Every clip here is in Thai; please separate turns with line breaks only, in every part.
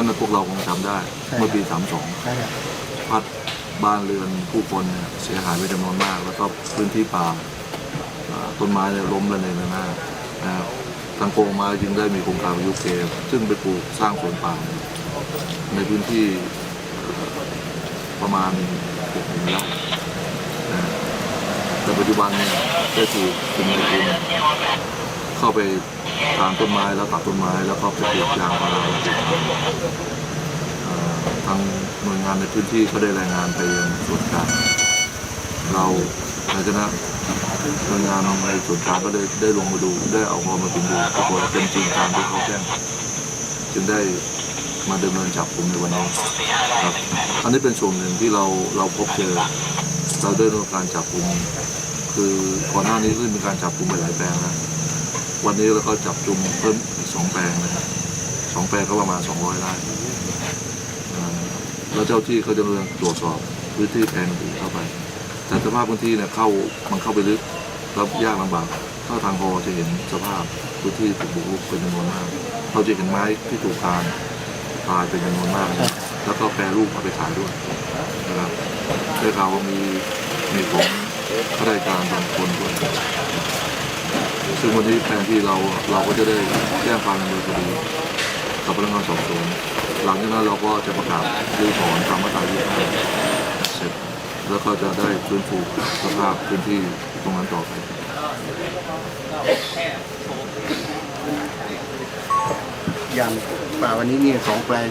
ครั้งนั้นนะพวกเราคงจำได้
ใช่
เมื่อปี
ใช่ครับ
32พัดบ้านเรือนผู้คนเนี่ยเสียหายไปจำนวนมาก แล้วก็พื้นที่ป่าอ่าต้นไม้เนี่ยล้มระเนระนาดนะครับทางกรมไม้จึงได้มีโครงการประยุกต์เกมซึ่งไปปลูกสร้างสวนป่าในพื้นที่เอ่อประมาณ6หมื่นไร่นะแต่ปัจจุบันเนี่ยได้ถูกกลุ่มในทุน เข้าไปทานต้นไม้แล้วตัดต้นไม้แล้วก็ไปปลูกยางพาราทางหน่วยงานในพื้นที่ก็ได้รายงานไปยังส่วนกลางเราในคณะหน่วยงานในส่วนกลางก็ได้ได้ลงมาดูได้เอาข้อมาพิมพ์ดูปรากฏว่าเป็นจริงตามที่เขาแจ้งจึงได้มาดำเนินจับกลุ่มในวันนี้ครับอันนี้เป็นส่วนหนึ่งที่เราเราพบเจอ เราได้ดำเนินการจับกลุ่มคือก่อนหน้านี้ก็มีการจับกลุ่มไปหลายแปลงแล้ว วันนี้เราก็จับจุ่มเพิ่มอีกสองแปลงนะครับสองแปลงก็ประมาณ200ไร่อ่าแล้วเจ้าที่เขาจะเรื่องตรวจสอบพื้นที่แปลงอื่นเข้าไป แต่สภาพพื้นที่เนี่ยเข้ามันเข้าไปลึกแล้วยากลำบากถ้าทางพอจะเห็นสภาพพื้นที่ถูกบุกรุกเป็นจำนวนมาก เราจะเห็นไม้ที่ถูกทานตายเป็นจำนวนมากนะแล้วก็แปรรูปเอาไปขายด้วยนะครับได้ข่าวว่ามีมีของข้าราชการบางคนด้วย ซึ่งวันนี้แทนที่เราเราก็จะได้แจ้งความดำเนินคดีกับพนักงานสอบสวนหลังจากนั้นเราก็จะประกาศรื้อถอนตามมาตรา25เสร็จแล้วก็จะได้ฟื้นฟูสภาพพื้นที่ตรงนั้นต่อไป
อย่างป่าวันนี้เนี่ยสองแปลง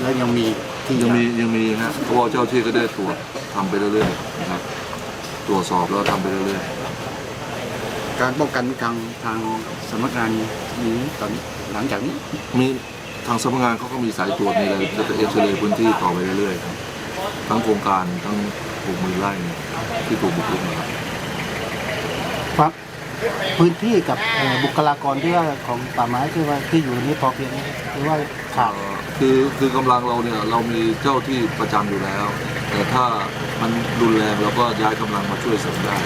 แล้วยังมีที่
ยังมียังมีฮะเพราะว่าเจ้าที่ก็ได้ตรวจทำไปเรื่อยๆนะครับตรวจสอบแล้วทำไปเรื่อย
การป้องกันทางทางสำนักงานนี้ตอนหลังจากนี้
ๆมีทางสำนักงานเขาก็มีสายตรวจมีอะไรจะเอ็กซเรย์พื้นที่ต่อไปเรื่อยๆครับทั้งโครงการทั้งหกหมื่นไร่เนี่ยที่ถูกบุกรุกนะครับ
ครับ พื้นที่กับเอ่อบุคลากรที่ว่าของป่าไม้ที่ว่าที่อยู่นี้พอเพียงไหมหรือว่าขาด
เอ่อคือคือกำลังเราเนี่ยเรามีเจ้าที่ประจำอยู่แล้ว แต่ถ้ามันรุนแรงเราก็ย้ายกำลังมาช่วยเสริมได้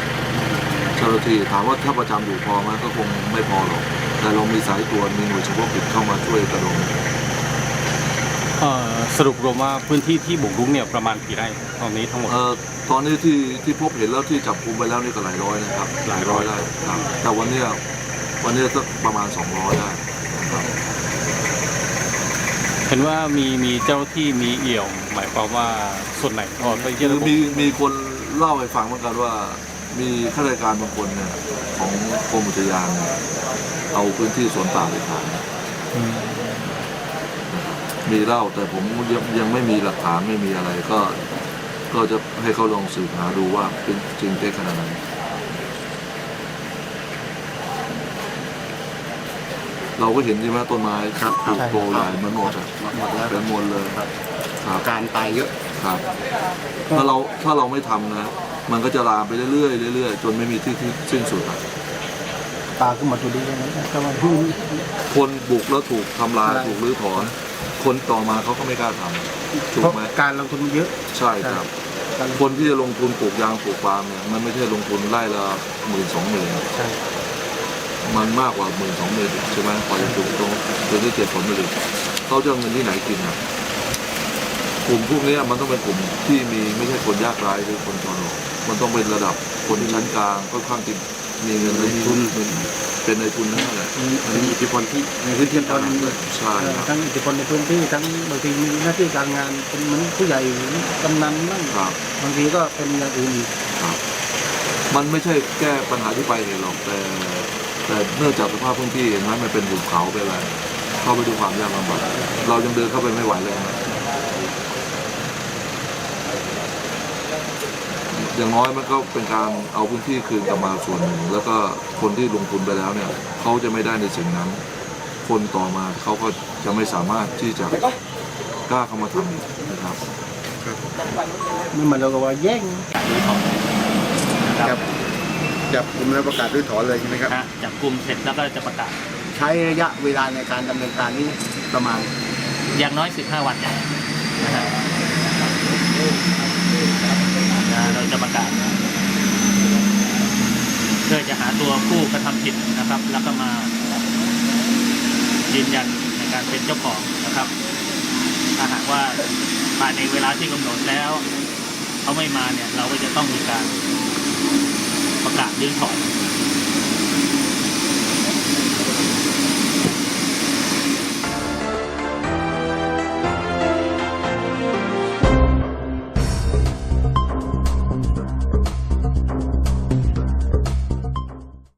เจ้าหน้าที่ถามว่าถ้าประจำอยู่พอไหมก็คงไม่พอหรอก แต่เรามีสายตรวจมีหน่วยเฉพาะกิจเข้ามาช่วยกระดม
เอ่อสรุปรวมว่าพื้นที่ที่บุกรุกเนี่ยประมาณกี่ไร่ตอนนี้ทั้งหมด
เอ่อตอนนี้ที่ที่พบเห็นแล้วที่จับกุมไปแล้วนี่ก็หลายร้อยนะครับ
หลายร้อย
ได้ครับแต่วันเนี้ยวันเนี้ยสักประมาณ 200ได้นะครับ
เห็นว่ามีมีเจ้าที่มีเอี่ยว หมายความว่าส่วนไหนพอไปเยี่ย
คือ
ม
มีมีคนเล่าให้ฟังเหมือนกันว่า มีข้าราชการบางคนเนี่ยของกรมอุทยานเนี่ยเอาพื้นที่สวนป่าไปขายมีเล่าแต่ผมยังยังไม่มีหลักฐานไม่มีอะไรก็ ก็จะให้เขาลองสืบหาดูว่าเป็นจริงเท็จขนาดไหนเราก็เห็นใช่ไหมต้นไม้
ครับ
ถูก
ใช่
โตใหญ่มันหมดอะ
หมดแล้ว
เป็นหมดเลยครับครับ
การตายเยอะ
ครับ ถ้าเราถ้าเราไม่ทำนะ มันก็จะลามไปเรื่อยๆเรื่อยๆจนไม่มีที่ที่สิ้นสุดอะ
ป่าก็หมดอยู่ดีเลยนะก็ว่าที่
คนบุกแล้วถูกทำลาย
ใช่
ถูกรื้อถอน คนต่อมาเขาก็ไม่กล้าทำถู
เพ
ก
ราะ
ไหม
การลงทุนมันเยอะ
ใช่ครับ
การลงทุน
คนที่จะลงทุนปลูกยางปลูกปาล์มเนี่ยมันไม่ใช่ลงทุนไร่ละหมื่นสองหมื่น
ใช่
มันมากกว่าหมื่นสองหมื่นใช่ไหมพอจะถูกตรงจนได้เก็บผลผลิตเขาจะเอาเงินที่ไหนกินอะก ลุ่มพวกเนี้ยมันต้องเป็นกลุ่มที่มีไม่ใช่คนยากไร้หรือคนจนหรอกมันต้องเป็นระดับคนชั้นกลางค่อนข้างที่มีเงินและมีทุนเป็นเป็นในทุนนั่นแหละ
มีมีอิทธิพลที่ในพื้นที่ตอนนั้นด้วย
ใช่ครับ
ทั้งอิทธิพลในพื้นที่ทั้งบางทีมีหน้าที่การงานเป็นเหมือนผู้ใหญ่กำนันนั่น
ครับ
บางทีก็เป็นอย่างอื่นอีก
ครับมันไม่ใช่แก้ปัญหาที่ไปลายเหตุหรอกแต่แต่เนื่องจากสภาพพื้นที่เห็นไหมมันเป็นหุบเขาไปอะไรเข้าไปดูความยากลำบากเรายังเดินเข้าไปไม่ไหวเลยนะ อย่างน้อยมันก็เป็นการเอาพื้นที่คืนกลับมาส่วนหนึ่งแล้วก็คนที่ลงทุนไปแล้วเนี่ยเขาจะไม่ได้ในสิ่งนั้น คนต่อมาเขาก็จะไม่สามารถที่จะกล้าเข้ามาทำอีกนะครับ
ไม่เหมือนเราก็ว่าแย่ง
ครับ
จับกลุ่มแล้วประกาศด้วยถอนเลยใช่ไหมครับ
ฮะจับกลุ่มเสร็จแล้วก็จะประกาศ
ใช้ระยะเวลาในการดำเนินการนี้ประมาณ
อย่างน้อย 15 วันนะฮะนะ เราจะประกาศเพื่อจะหาตัวผู้กระทำผิดนะครับ แล้วก็มายืนยันในการเป็นเจ้าของนะครับ ถ้าหากว่าภายในเวลาที่กำหนดแล้วเขาไม่มาเนี่ย เราก็จะต้องมีการประกาศยื่นถอน